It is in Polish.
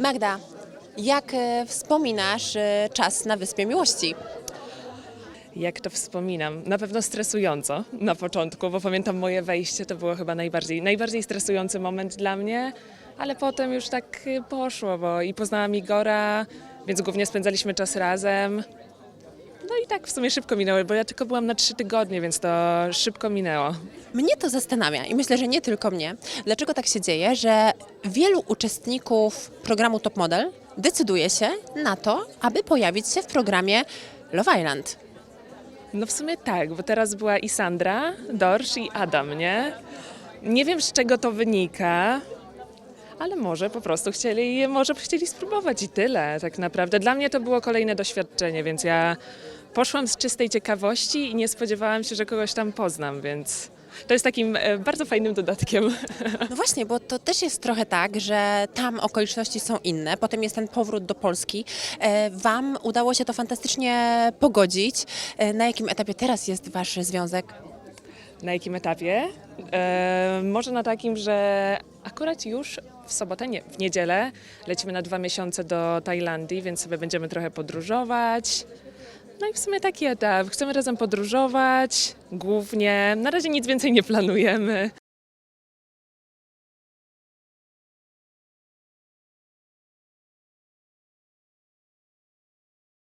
Magda, jak e, wspominasz e, czas na Wyspie Miłości? Jak to wspominam? Na pewno stresująco na początku, bo pamiętam moje wejście, to było chyba najbardziej, najbardziej stresujący moment dla mnie, ale potem już tak y, poszło, bo i poznałam Igora, więc głównie spędzaliśmy czas razem. No i tak w sumie szybko minęło, bo ja tylko byłam na trzy tygodnie, więc to szybko minęło. Mnie to zastanawia i myślę, że nie tylko mnie. Dlaczego tak się dzieje, że wielu uczestników programu Top Model decyduje się na to, aby pojawić się w programie Love Island? No w sumie tak, bo teraz była i Sandra, Dorsz i Adam, nie? Nie wiem z czego to wynika, ale może po prostu chcieli, może chcieli spróbować i tyle tak naprawdę. Dla mnie to było kolejne doświadczenie, więc ja poszłam z czystej ciekawości i nie spodziewałam się, że kogoś tam poznam, więc to jest takim e, bardzo fajnym dodatkiem. No właśnie, bo to też jest trochę tak, że tam okoliczności są inne, potem jest ten powrót do Polski. E, Wam udało się to fantastycznie pogodzić. E, Na jakim etapie teraz jest Wasz związek? Na jakim etapie? E, może na takim, że akurat już w sobotę, nie, w niedzielę lecimy na dwa miesiące do Tajlandii, więc sobie będziemy trochę podróżować. No i w sumie taki etap. Chcemy razem podróżować, głównie. Na razie nic więcej nie planujemy.